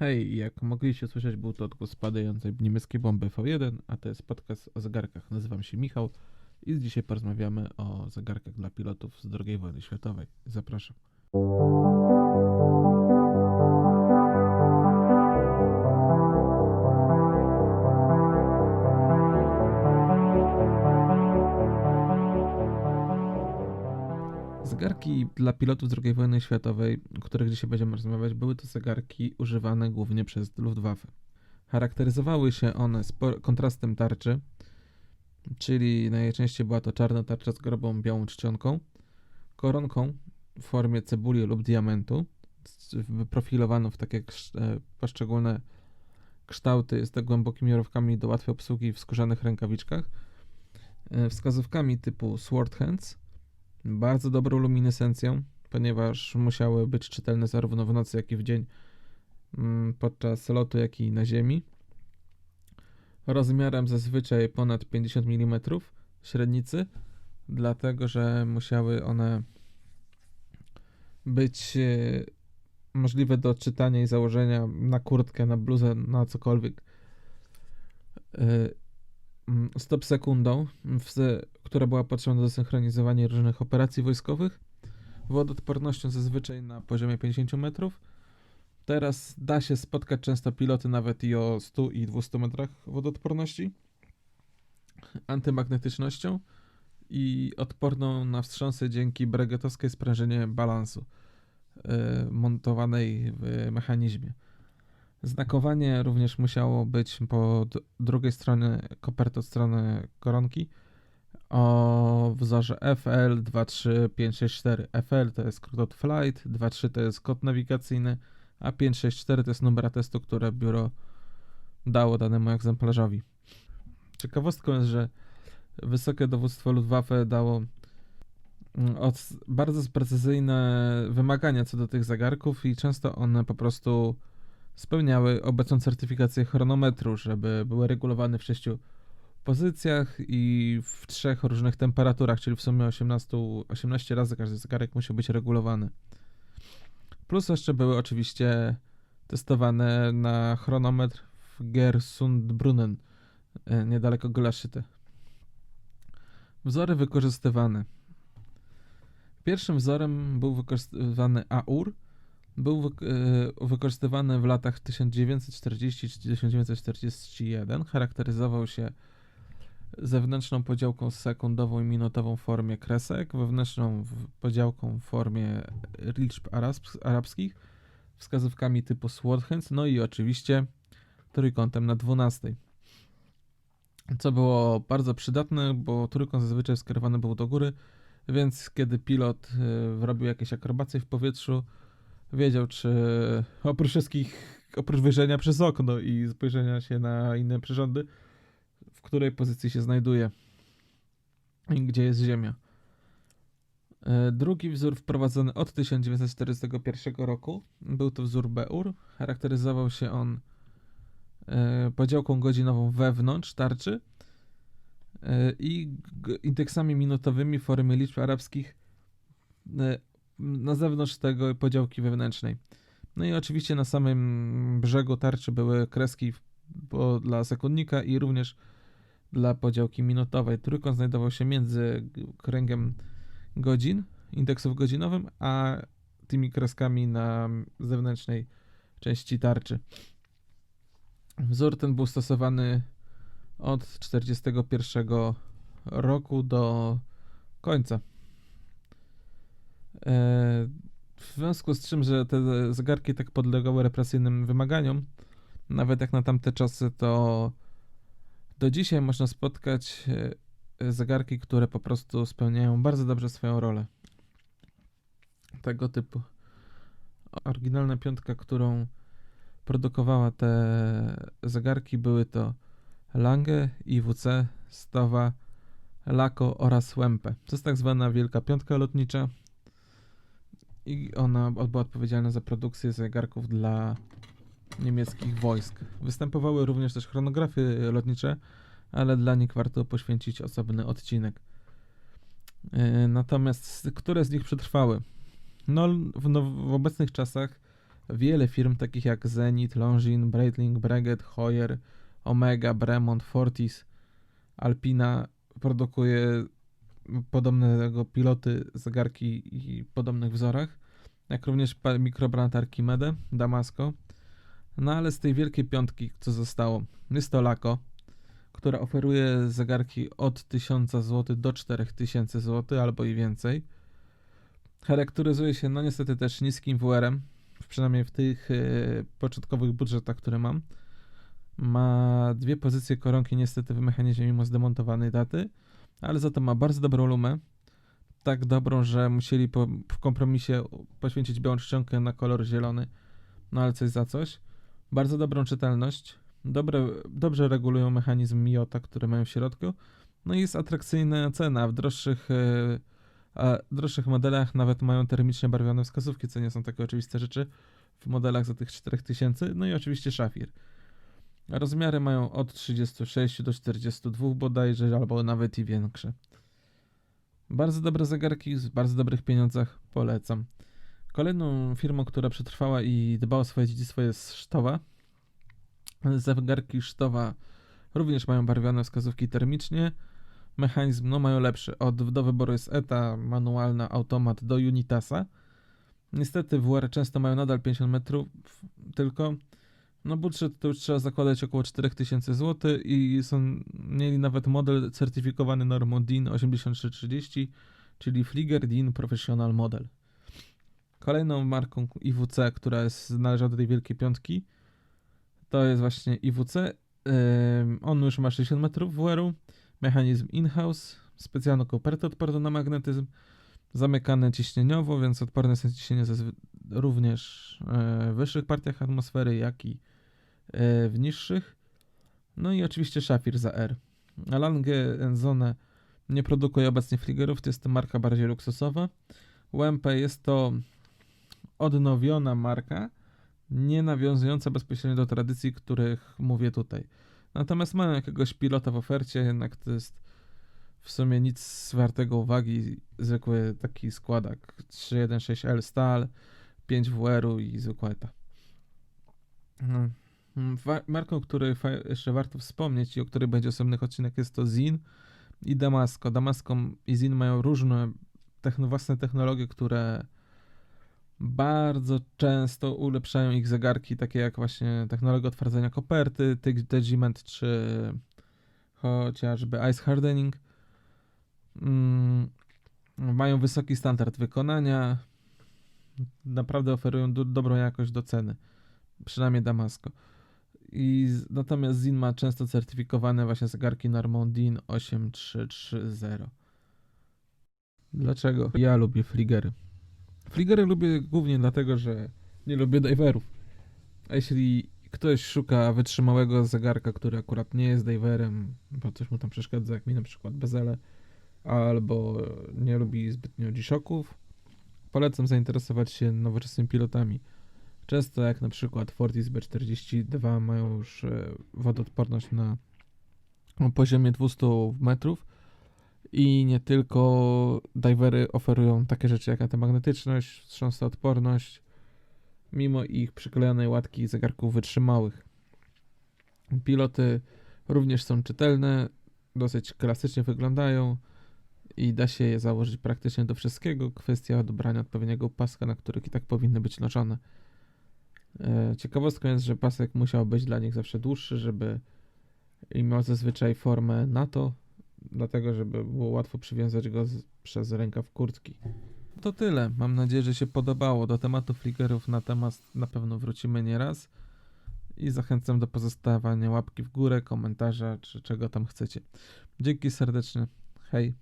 Hej, jak mogliście słyszeć, był to odgłos spadającej niemieckiej bomby V1, a to jest podcast o zegarkach. Nazywam się Michał i dzisiaj porozmawiamy o zegarkach dla pilotów z II wojny światowej. Zapraszam. Zegarki dla pilotów II wojny światowej, o których dzisiaj będziemy rozmawiać, były to zegarki używane głównie przez Luftwaffe. Charakteryzowały się one kontrastem tarczy, czyli najczęściej była to czarna tarcza z grobą białą czcionką, koronką w formie cebuli lub diamentu, wyprofilowaną w takie e, poszczególne kształty z tak głębokimi rowkami do łatwej obsługi w skórzanych rękawiczkach, e, wskazówkami typu sword hands, bardzo dobrą luminescencją, ponieważ musiały być czytelne zarówno w nocy, jak i w dzień mm, podczas lotu, jak i na ziemi. Rozmiarem zazwyczaj ponad 50 mm średnicy, dlatego że musiały one być e, możliwe do czytania i założenia na kurtkę, na bluzę, na cokolwiek. Mm, Stop sekundą, w, która była potrzebna do synchronizowania różnych operacji wojskowych. Wodoodpornością zazwyczaj na poziomie 50 metrów. Teraz da się spotkać często piloty nawet i o 100 i 200 metrach wodoodporności. Antymagnetycznością i odporną na wstrząsy dzięki bregetowskiej sprężynie balansu yy, montowanej w mechanizmie. Znakowanie również musiało być po drugiej stronie koperty od strony koronki o wzorze FL 23564. FL to jest skrót od flight, 23 to jest kod nawigacyjny, a 564 to jest numer testu, które biuro dało danemu egzemplarzowi. Ciekawostką jest, że wysokie dowództwo Luftwaffe dało mm, bardzo precyzyjne wymagania co do tych zegarków i często one po prostu spełniały obecną certyfikację chronometru, żeby były regulowane w sześciu pozycjach i w trzech różnych temperaturach, czyli w sumie 18, 18 razy każdy zegarek musiał być regulowany. Plus jeszcze były oczywiście testowane na chronometr w Gersundbrunnen, e, niedaleko Golaszyty. Wzory wykorzystywane. Pierwszym wzorem był wykorzystywany AUR. Był e, wykorzystywany w latach 1940-1941. Charakteryzował się zewnętrzną podziałką sekundową i minutową w formie kresek, wewnętrzną podziałką w formie liczb arabs- arabskich, wskazówkami typu sword hands, no i oczywiście trójkątem na 12. Co było bardzo przydatne, bo trójkąt zazwyczaj skierowany był do góry, więc kiedy pilot y, robił jakieś akrobacje w powietrzu, wiedział, czy oprócz wszystkich, oprócz wyjrzenia przez okno i spojrzenia się na inne przyrządy, w której pozycji się znajduje i gdzie jest Ziemia. E, Drugi wzór wprowadzony od 1941 roku był to wzór BEUR. Charakteryzował się on e, podziałką godzinową wewnątrz tarczy e, i indeksami minutowymi w formie liczb arabskich na zewnątrz tego podziałki wewnętrznej. No i oczywiście na samym brzegu tarczy były kreski dla sekundnika i również dla podziałki minutowej. Trójkąt znajdował się między kręgiem godzin, indeksów godzinowym, a tymi kreskami na zewnętrznej części tarczy. Wzór ten był stosowany od 1941 roku do końca. E, W związku z czym, że te zegarki tak podlegały represyjnym wymaganiom, nawet jak na tamte czasy, to do dzisiaj można spotkać e, zegarki, które po prostu spełniają bardzo dobrze swoją rolę. Tego typu. Oryginalna piątka, którą produkowała te zegarki, były to Lange, IWC, Stowa, Lako oraz Łępę. To jest tak zwana Wielka Piątka Lotnicza i ona była odpowiedzialna za produkcję zegarków dla niemieckich wojsk. Występowały również też chronografy lotnicze, ale dla nich warto poświęcić osobny odcinek. Yy, Natomiast które z nich przetrwały? No, w, no, w obecnych czasach wiele firm takich jak Zenit, Longines, Breitling, Breguet, Hoyer, Omega, Bremont, Fortis, Alpina produkuje podobnego piloty, zegarki i podobnych wzorach, jak również mikrobrand Archimede, Damasco. No ale z tej wielkiej piątki, co zostało, jest to Lako, która oferuje zegarki od 1000 zł do 4000 zł albo i więcej. Charakteryzuje się no niestety też niskim WR-em, przynajmniej w tych e, początkowych budżetach, które mam. Ma dwie pozycje koronki niestety w mechanizmie mimo zdemontowanej daty, ale za to ma bardzo dobrą lumę. Tak dobrą, że musieli po, w kompromisie poświęcić białą czcionkę na kolor zielony, no ale coś za coś. Bardzo dobrą czytelność, dobre, dobrze regulują mechanizm Miota, który mają w środku. No i jest atrakcyjna cena. W droższych, e, droższych modelach nawet mają termicznie barwione wskazówki, co nie są takie oczywiste rzeczy w modelach za tych 4000. No i oczywiście szafir. Rozmiary mają od 36 do 42 bodajże, albo nawet i większe. Bardzo dobre zegarki, z bardzo dobrych pieniądzach, polecam. Kolejną firmą, która przetrwała i dba o swoje dziedzictwo jest Sztowa. Zegarki Sztowa również mają barwione wskazówki termicznie. Mechanizm no, mają lepszy. Od, do wyboru jest ETA, manualna, automat do Unitasa. Niestety WR często mają nadal 50 metrów, tylko no budżet to już trzeba zakładać około 4000 zł i są, mieli nawet model certyfikowany normą DIN 8330, czyli Flieger DIN Professional Model. Kolejną marką IWC, która jest, należy do tej wielkiej piątki, to jest właśnie IWC. Ym, on już ma 60 metrów WR-u, mechanizm in-house, specjalną kopertę odporną na magnetyzm, zamykane ciśnieniowo, więc odporne ciśnienie zazwy- również e, w wyższych partiach atmosfery, jak i e, w niższych. No i oczywiście szafir za R. Lange Enzone nie produkuje obecnie fligerów, to jest to marka bardziej luksusowa. UMP jest to odnowiona marka, nie nawiązująca bezpośrednio do tradycji, których mówię tutaj. Natomiast mają jakiegoś pilota w ofercie, jednak to jest w sumie nic wartego uwagi. Zwykły taki składak 316L Stal, 5 WR-u i zwykła ETA. No. Mm, Marką, której jeszcze warto wspomnieć i o której będzie osobny odcinek jest to Zin i Damasko. Damasko i Zin mają różne techno, własne technologie, które bardzo często ulepszają ich zegarki, takie jak właśnie technologia otwardzania koperty, Tegiment czy chociażby Ice Hardening. Mm, mają wysoki standard wykonania, naprawdę oferują do, dobrą jakość do ceny, przynajmniej Damasko. I natomiast Zin ma często certyfikowane właśnie zegarki normą DIN 8330. Dlaczego? Ja lubię fligery. Fligery lubię głównie dlatego, że nie lubię diverów. A jeśli ktoś szuka wytrzymałego zegarka, który akurat nie jest diverem, bo coś mu tam przeszkadza, jak mi na przykład bezele, albo nie lubi zbytnio G-Shocków, polecam zainteresować się nowoczesnymi pilotami. Często jak na przykład Fortis B42 mają już e, wodoodporność na poziomie 200 metrów i nie tylko divery oferują takie rzeczy jak antymagnetyczność, wstrząsoodporność, mimo ich przyklejonej łatki zegarków wytrzymałych. Piloty również są czytelne, dosyć klasycznie wyglądają i da się je założyć praktycznie do wszystkiego. Kwestia dobrania odpowiedniego paska, na których i tak powinny być noszone. E, Ciekawostką jest, że pasek musiał być dla nich zawsze dłuższy, żeby i miał zazwyczaj formę NATO, dlatego żeby było łatwo przywiązać go z, przez rękaw kurtki. To tyle. Mam nadzieję, że się podobało. Do tematu fligerów na temat na pewno wrócimy nieraz i zachęcam do pozostawania łapki w górę, komentarza czy czego tam chcecie. Dzięki serdecznie. Hej.